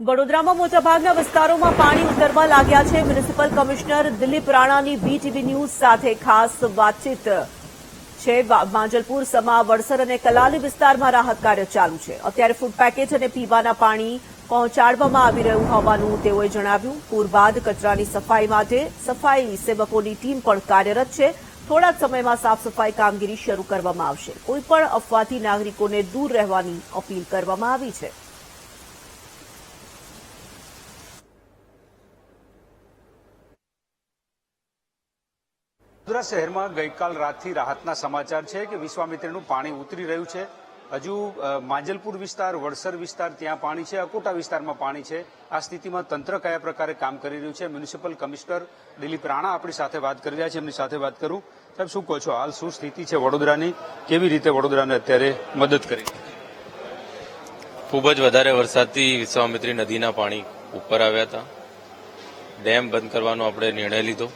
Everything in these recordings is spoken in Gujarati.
વડોદરામાં મોટાભાગના વિસ્તારોમાં પાણી ઉતરવા લાગ્યા છે. મ્યુનિસિપલ કમિશનર દિલીપ રાણાની બીટીવી ન્યૂઝ સાથે ખાસ વાતચીત છે. માંજલપુર સમા વડસર અને કલાલી વિસ્તારમાં રાહત કાર્ય ચાલુ છે. અત્યારે ફૂડ પેકેજ અને પીવાના પાણી પહોંચાડવામાં આવી રહ્યું હોવાનું તેઓએ જણાવ્યું. પૂર બાદ કચરાની સફાઈ માટે સફાઈ સેવકોની ટીમ પણ કાર્યરત છે. થોડા જ સમયમાં સાફ સફાઈ કામગીરી શરૂ કરવામાં આવશે. કોઈપણ અફવાથી નાગરિકોને દૂર રહેવાની અપીલ કરવામાં આવી છે. વડોદરા શહેરમાં ગઈકાલ રાતથી રાહતના સમાચાર છે કે વિશ્વામિત્રીનું પાણી ઉતરી રહ્યું છે. હજુ માંજલપુર વિસ્તાર, વડસર વિસ્તાર ત્યાં પાણી છે, અકોટા વિસ્તારમાં પાણી છે. આ સ્થિતિમાં તંત્ર કયા પ્રકારે કામ કરી રહ્યું છે? મ્યુનિસિપલ કમિશનર દિલીપ રાણા આપણી સાથે વાત કરી રહ્યા છે. એમની સાથે વાત કરું. સાહેબ, શું કહો છો? હાલ શું સ્થિતિ છે વડોદરાની? કેવી રીતે વડોદરાને અત્યારે મદદ કરી ખૂબ જ વધારે વરસાદથી વિશ્વામિત્રી નદીના પાણી ઉપર આવ્યા હતા. ડેમ બંધ કરવાનો આપણે નિર્ણય લીધો.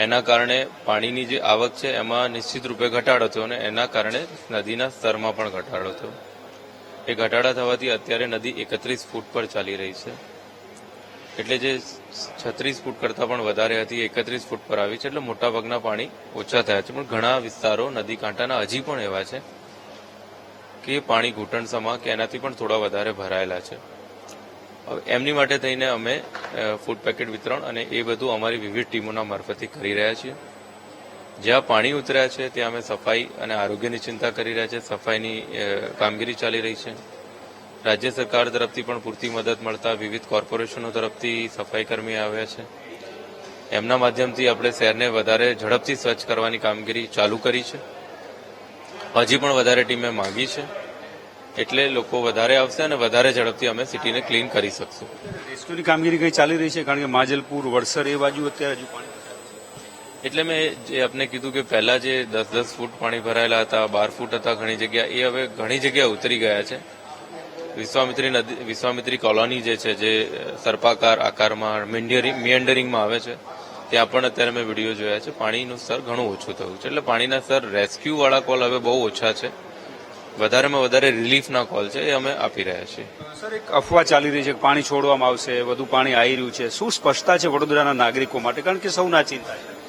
એના કારણે પાણીની જે આવક છે, એમાં નિશ્ચિત રૂપે ઘટાડો થયો અને એના કારણે નદીના સ્તરમાં પણ ઘટાડો થયો. એ ઘટાડા થવાથી અત્યારે નદી એકત્રીસ ફૂટ પર ચાલી રહી છે. એટલે જે છત્રીસ ફૂટ કરતાં પણ વધારે હતી, એકત્રીસ ફૂટ પર આવી છે, એટલે મોટાભાગના પાણી ઓછા થયા છે. પણ ઘણા વિસ્તારો નદી કાંઠાના હજી પણ એવા છે કે પાણી ઘૂંટણસમાં કે એનાથી પણ થોડા વધારે ભરાયેલા છે. એમની માટે થઈને અમે ફૂડ પેકેટ વિતરણ અને એ બધું અમારી વિવિધ ટીમોના મારફતે કરી રહ્યા છીએ. જ્યાં પાણી ઉતર્યા છે, ત્યાં અમે સફાઈ અને આરોગ્યની ચિંતા કરી રહ્યા છીએ સફાઈની કામગીરી ચાલી રહી છે. રાજ્ય સરકાર તરફથી પણ પૂરતી મદદ મળતા વિવિધ કોર્પોરેશનો તરફથી સફાઈ કર્મી આવ્યા છે. એમના માધ્યમથી આપણે શહેરને વધારે ઝડપથી સ્વચ્છ કરવાની કામગીરી ચાલુ કરી છે. હજી પણ વધારે ટીમે માંગી છે. એટલે લોકો વધારે આવશે અને વધારે ઝડપથી અમે સિટીને ક્લીન કરી શકશું. રેસ્ક્યુની કામગીરી કઈ ચાલી રહી છે? કારણ કે માજલપુર વડસર એ બાજુ અત્યારે હજુ પાણી એટલે મેં જે આપને કીધું કે પહેલા જે દસ દસ ફૂટ પાણી ભરાયેલા હતા બાર ફૂટ હતા ઘણી જગ્યા એ હવે ઘણી જગ્યા ઉતરી ગયા છે. વિશ્વામિત્રી નદી વિશ્વામિત્રી કોલોની જે છે જે સર્પાકાર આકારમાં મિયન્ડરિંગમાં આવે છે ત્યાં પણ અત્યારે મેં વીડિયો જોયા છે. પાણીનું સ્તર ઘણું ઓછું થયું છે. એટલે પાણીના સ્તર રેસ્ક્યુ વાળા કોલ હવે બહુ ઓછા છે. વધારેમાં વધારે રિલીફના કોલ છે એ અમે આપી રહ્યા છીએ. સર એક અફવા ચાલી રહી છે કે પાણી છોડવામાં આવશે વધુ પાણી આવી રહ્યું છે. શું સ્પષ્ટતા છે વડોદરાના નાગરિકો માટે? કારણ કે સૌના ચિંતા છે.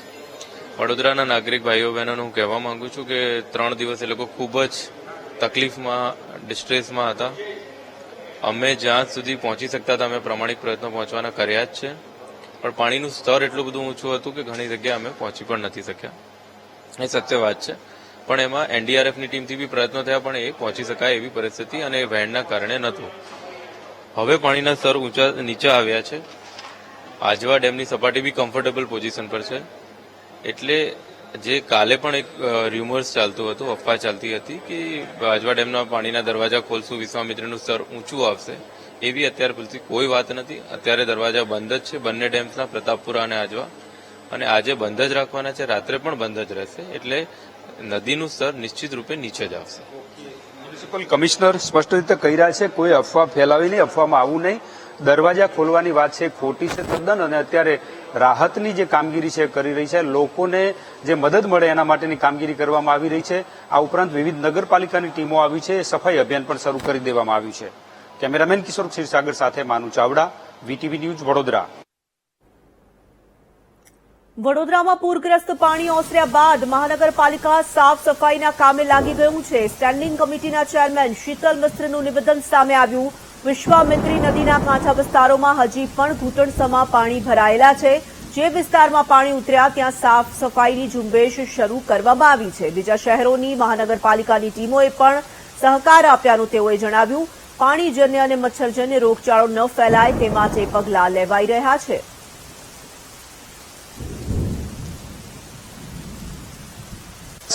વડોદરાના નાગરિક ભાઈઓ બહેનોને હું કહેવા માંગુ છું કે ત્રણ દિવસ એ લોકો ખૂબ જ તકલીફમાં ડિસ્ટ્રેસમાં હતા. અમે જ્યાં સુધી પહોંચી શકતા હતા અમે પ્રમાણિક પ્રયત્નો પહોંચવાના કર્યા જ છે. પણ પાણીનું સ્તર એટલું બધું ઊંચું હતું કે ઘણી જગ્યાએ અમે પહોંચી પણ નથી શક્યા. એ સત્ય વાત છે. પણ એમાં એનડીઆરએફની ટીમથી બી પ્રયત્નો થયા, પણ એ પહોંચી શકાય એવી પરિસ્થિતિ અને એ વહેણના કારણે નહોતું. હવે પાણીના સ્તર ઊંચા નીચે આવ્યા છે. આજવા ડેમની સપાટી બી કમ્ફર્ટેબલ પોઝિશન પર છે. એટલે જે કાલે પણ એક ર્યુમર્સ ચાલતું હતું, અફવા ચાલતી હતી કે આજવા ડેમના પાણીના દરવાજા ખોલશું, વિશ્વામિત્રનું સ્તર ઊંચું આવશે, એવી અત્યાર પૂરતી કોઈ વાત નથી. અત્યારે દરવાજા બંધ જ છે, બંને ડેમ્સના, પ્રતાપપુરા અને આજવા. અને આજે બંધ જ રાખવાના છે, રાત્રે પણ બંધ જ રહેશે. એટલે નદીનું સ્તર નિશ્ચિત રૂપે નીચે જ આવશે. મ્યુનિસિપલ કમિશનર સ્પષ્ટ રીતે કહી રહ્યા છે, કોઈ અફવા ફેલાવી નહીં, અફવામાં આવવું નહીં. દરવાજા ખોલવાની વાત છે, ખોટી છે, તદ્દન, અને અત્યારે રાહતની જે કામગીરી છે કરી રહી છે. લોકોને જે મદદ મળે એના માટેની કામગીરી કરવામાં આવી રહી છે. આ ઉપરાંત વિવિધ નગરપાલિકાની ટીમો આવી છે. સફાઈ અભિયાન પણ શરૂ કરી દેવામાં આવ્યું છે. કેમેરામેન કિશોર ક્ષીરસાગર સાથે માનુ ચાવડા, વીટીવી ન્યૂઝ વડોદરા. વડોદરામાં પૂરગ્રસ્ત પાણી ઓસર્યા બાદ મહાનગરપાલિકા સાફ સફાઈના કામે લાગી ગયું છે. સ્ટેન્ડિંગ કમિટીના ચેરમેન શીતલ મિશ્રનું નિવેદન સામે આવ્યું. વિશ્વામિત્રી નદીના કાંઠા વિસ્તારોમાં હજી પણ ઘૂંટણસમાં પાણી ભરાયેલા છે. જે વિસ્તારમાં પાણી ઉતર્યા, ત્યાં સાફ સફાઈની ઝુંબેશ શરૂ કરવામાં આવી છે. બીજા શહેરોની મહાનગરપાલિકાની ટીમોએ પણ સહકાર આપ્યાનું તેઓએ જણાવ્યું. પાણીજન્ય અને મચ્છરજન્ય રોગચાળો ન ફેલાય તે માટે પગલાં લેવાઈ રહ્યા છે.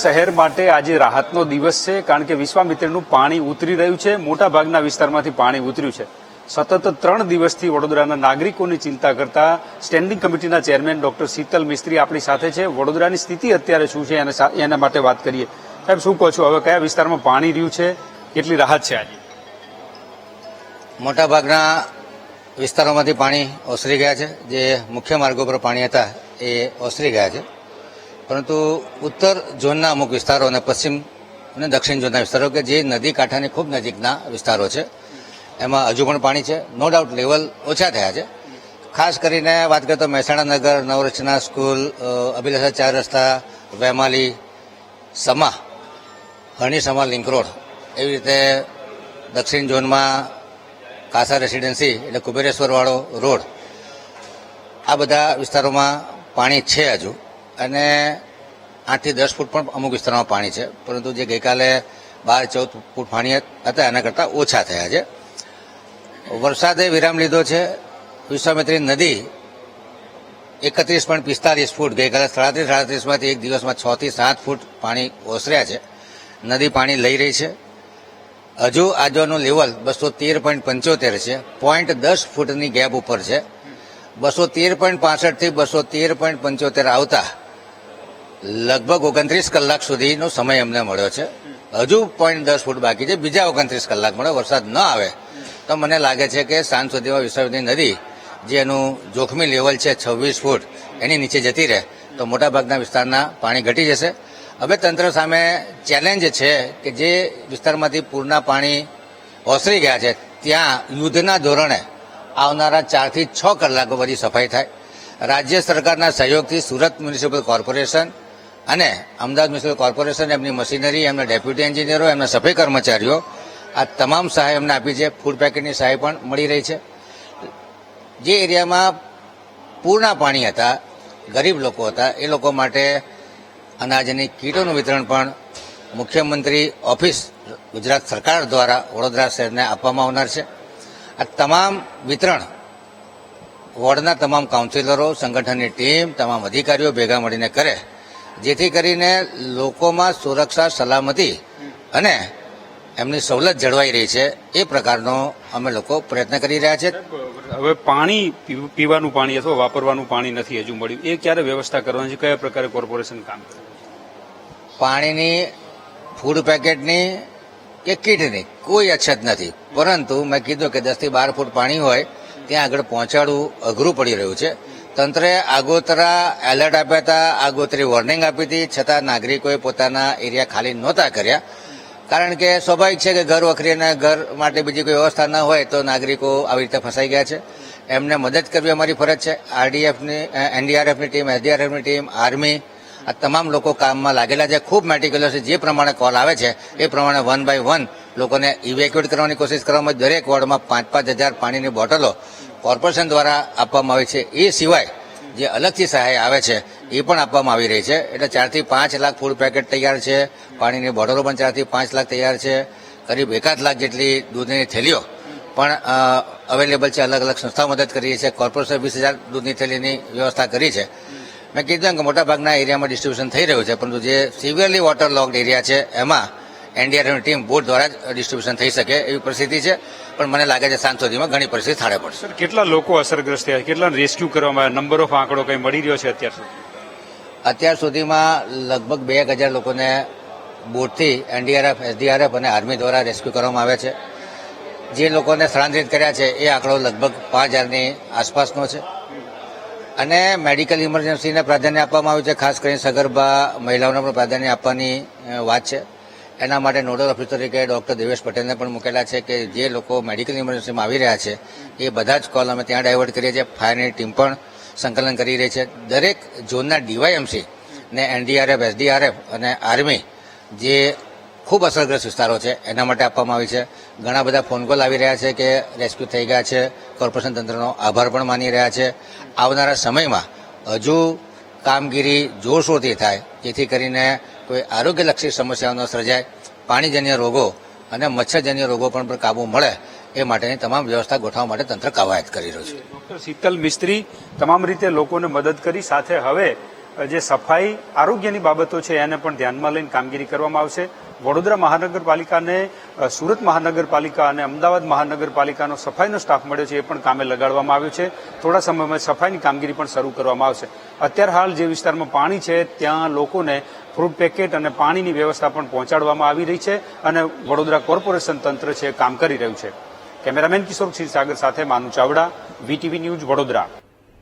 શહેર માટે આજે રાહતનો દિવસ છે, કારણ કે વિશ્વામિત્રનું પાણી ઉતરી રહ્યું છે. મોટા ભાગના વિસ્તારમાંથી પાણી ઉતર્યું છે. સતત ત્રણ દિવસથી વડોદરાના નાગરિકોની ચિંતા કરતા સ્ટેન્ડિંગ કમિટીના ચેરમેન ડોક્ટર શીતલ મિસ્ત્રી આપણી સાથે છે. વડોદરાની સ્થિતિ અત્યારે શું છે એના માટે વાત કરીએ. સાહેબ, શું કહો છો? હવે કયા વિસ્તારમાં પાણી રહ્યું છે? કેટલી રાહત છે આજે? મોટાભાગના વિસ્તારોમાંથી પાણી ઓસરી ગયા છે. જે મુખ્ય માર્ગો પર પાણી હતા, એ ઓસરી ગયા છે. પરંતુ ઉત્તર ઝોનના અમુક વિસ્તારો અને પશ્ચિમ અને દક્ષિણ ઝોનના વિસ્તારો કે જે નદી કાંઠાની ખૂબ નજીકના વિસ્તારો છે, એમાં હજુ પણ પાણી છે. નો ડાઉટ લેવલ ઓછા થયા છે. ખાસ કરીને વાત કરીએ તો મહેસાણા નગર નવરચના સ્કૂલ અભિલાષા ચાર રસ્તા, વેમાલી, સમા, હરણી સમા લિંક રોડ. એવી રીતે દક્ષિણ ઝોનમાં કાસા રેસિડેન્સી એટલે કુબેરેશ્વર વાળો રોડ. આ બધા વિસ્તારોમાં પાણી છે હજુ. અને આઠથી દસ ફૂટ પણ અમુક વિસ્તારોમાં પાણી છે. પરંતુ જે ગઈકાલે બાર ચૌદ ફૂટ પાણી હતા એના કરતાં ઓછા થયા છે. વરસાદે વિરામ લીધો છે. વિશ્વામિત્રી નદી એકત્રીસ પોઈન્ટ પિસ્તાલીસ ફૂટ, ગઈકાલે સાડત્રીસ સાડત્રીસમાંથી એક દિવસમાં છથી સાત ફૂટ પાણી ઓસર્યા છે. નદી પાણી લઈ રહી છે. હજુ આજોનું લેવલ બસો તેર પોઈન્ટ પંચોતેર છે. પોઈન્ટ દસ ફૂટની ગેપ ઉપર છે. બસો તેર પોઈન્ટ પાસઠથી બસો તેર પોઈન્ટ પંચોતેર આવતા લગભગ ઓગણત્રીસ કલાક સુધીનો સમય અમને મળ્યો છે. હજુ પોઈન્ટ દસ ફૂટ બાકી છે. બીજા ઓગણત્રીસ કલાક મળે વરસાદ ન આવે. તો મને લાગે છે કે સાંજ સુધીમાં વિશ્વવિદ્યાલય નદી, જે એનું જોખમી લેવલ છે છવ્વીસ ફૂટ, એની નીચે જતી રહે. તો મોટાભાગના વિસ્તારના પાણી ઘટી જશે. હવે તંત્ર સામે ચેલેન્જ છે કે જે વિસ્તારમાંથી પૂરના પાણી ઓસરી ગયા છે, ત્યાં યુદ્ધના ધોરણે આવનારા ચારથી છ કલાકો પછી સફાઈ થાય. રાજ્ય સરકારના સહયોગથી સુરત મ્યુનિસિપલ કોર્પોરેશન અને અમદાવાદ મ્યુનિસિપલ કોર્પોરેશન, એમની મશીનરી, એમના ડેપ્યુટી એન્જિનિયરો, એમના સફાઈ કર્મચારીઓ, આ તમામ સહાય એમને આપી છે. ફૂડ પેકેટની સહાય પણ મળી રહી છે. જે એરિયામાં પૂરના પાણી હતા, ગરીબ લોકો હતા, એ લોકો માટે અનાજની કીટોનું વિતરણ પણ મુખ્યમંત્રી ઓફિસ ગુજરાત સરકાર દ્વારા વડોદરા શહેરને આપવામાં આવનાર છે. આ તમામ વિતરણ વોર્ડના તમામ કાઉન્સિલરો, સંગઠનની ટીમ, તમામ અધિકારીઓ ભેગા મળીને કરે. જેથી કરીને લોકોમાં સુરક્ષા સલામતી અને એમની સવલત જળવાઈ રહી છે એ પ્રકારનો અમે લોકો પ્રયત્ન કરી રહ્યા છે. હવે પાણી પીવાનું પાણી અથવા વાપરવાનું પાણી નથી હજુ મળ્યું. એ ક્યારે વ્યવસ્થા કરવાની છે? કયા પ્રકારે કોર્પોરેશન કામ કરે? પાણીની ફૂડ પેકેટની કે કીટની કોઈ અછત નથી. પરંતુ મેં કીધું કે દસથી બાર ફૂટ પાણી હોય ત્યાં આગળ પહોંચાડવું અઘરું પડી રહ્યું છે. તંત્રે આગોતરા એલર્ટ આપ્યા હતા, આગોતરી વોર્નિંગ આપી હતી, છતાં નાગરિકોએ પોતાના એરિયા ખાલી નહોતા કર્યા. કારણ કે સ્વાભાવિક છે કે ઘર વખરીને ઘર માટે બીજી કોઈ વ્યવસ્થા ન હોય તો નાગરિકો આવી રીતે ફસાઈ ગયા છે. એમને મદદ કરવી અમારી ફરજ છે. આરડીએફની એનડીઆરએફની ટીમ એસડીઆરએફની ટીમ, આર્મી, આ તમામ લોકો કામમાં લાગેલા છે. ખૂબ મેટિક્યુલર છે. જે પ્રમાણે કોલ આવે છે, એ પ્રમાણે વન બાય વન લોકોને ઇવેક્યુએટ કરવાની કોશિશ કરવામાં દરેક વોર્ડમાં પાંચ પાંચ હજાર પાણીની બોટલો કોર્પોરેશન દ્વારા આપવામાં આવે છે. એ સિવાય જે અલગથી સહાય આવે છે, એ પણ આપવામાં આવી રહી છે. એટલે ચારથી પાંચ લાખ ફૂડ પેકેટ તૈયાર છે. પાણીની બોટલો પણ ચારથી પાંચ લાખ તૈયાર છે. કરીબ એકાદ લાખ જેટલી દૂધની થેલીઓ પણ અવેલેબલ છે. અલગ અલગ સંસ્થાઓ મદદ કરી છે. કોર્પોરેશન વીસ હજાર દૂધની થેલીની વ્યવસ્થા કરી છે. મેં કીધું કે મોટાભાગના એરિયામાં ડિસ્ટ્રીબ્યુશન થઈ રહ્યું છે, પરંતુ જે સિવિયરલી વોટર લોક્ડ એરિયા છે, એમાં એનડીઆરએફની ટીમ બોટ દ્વારા જ ડિસ્ટ્રીબ્યુશન થઈ શકે એવી પરિસ્થિતિ છે. પણ મને લાગે છે સાંજ સુધીમાં ઘણી પરિસ્થિતિ થાળે પડશે. કેટલા લોકો અસરગ્રસ્ત થયા? કેટલા રેસ્ક્યુ કરવામાં આવ્યા? નંબર ઓફ આંકડો કઈ મળી રહ્યો છે અત્યાર સુધી? અત્યાર સુધીમાં લગભગ બે એક હજાર લોકોને બોટથી એનડીઆરએફ એસડીઆરએફ અને આર્મી દ્વારા રેસ્ક્યુ કરવામાં આવ્યા છે. જે લોકોને સ્થળાંતરિત કર્યા છે એ આંકડો લગભગ પાંચ હજારની આસપાસનો છે. અને મેડિકલ ઇમરજન્સીને પ્રાધાન્ય આપવામાં આવ્યું છે ખાસ કરીને સગર્ભા મહિલાઓને પણ પ્રાધાન્ય આપવાની વાત છે. એના માટે નોડલ ઓફિસર તરીકે ડોક્ટર દેવેશ પટેલને પણ મૂકેલા છે કે જે લોકો મેડિકલ ઇમરજન્સીમાં આવી રહ્યા છે, એ બધા જ કોલ અમે ત્યાં ડાયવર્ટ કરીએ છીએ. ફાયરની ટીમ પણ સંકલન કરી રહી છે. દરેક ઝોનના ડીવાયએમસી ને એનડીઆરએફ, એસડીઆરએફ અને આર્મી જે ખૂબ અસરગ્રસ્ત વિસ્તારો છે, એના માટે આપવામાં આવી છે. ઘણા બધા ફોન કોલ આવી રહ્યા છે કે રેસ્ક્યુ થઈ ગયા છે. કોર્પોરેશન તંત્રનો આભાર પણ માની રહ્યા છે. આવનારા સમયમાં હજુ કામગીરી જોરશોરથી થાય, જેથી કરીને કોઈ આરોગ્યલક્ષી સમસ્યાઓ ન સર્જાય, પાણીજન્ય રોગો અને મચ્છરજન્ય રોગો પણ પર કાબુ મળે એ માટેની તમામ વ્યવસ્થા ગોઠવવા માટે તંત્ર કવાયત કરી રહ્યું છે. ડોક્ટર શીતલ મિસ્ત્રી તમામ રીતે લોકોને મદદ કરી, સાથે હવે જે સફાઈ આરોગ્યની બાબતો છે એને પણ ધ્યાનમાં લઈને કામગીરી કરવામાં આવશે. વડોદરા મહાનગરપાલિકાને સુરત મહાનગરપાલિકા અને અમદાવાદ મહાનગરપાલિકાનો સફાઈનો સ્ટાફ મળ્યો છે એ પણ કામે લગાડવામાં આવ્યો છે. થોડા સમયમાં સફાઈની કામગીરી પણ શરૂ કરવામાં આવશે. અત્યાર હાલ જે વિસ્તારમાં પાણી છે, ત્યાં લોકોને ફ્રૂટ પેકેટ અને પાણીની વ્યવસ્થા પણ પહોંચાડવામાં આવી રહી છે અને વડોદરા કોર્પોરેશન તંત્ર છે કામ કરી રહ્યું છે. કેમેરામેન કિશોર ક્ષીરસાગર સાથે માનુ ચાવડા, વીટીવી ન્યૂઝ વડોદરા.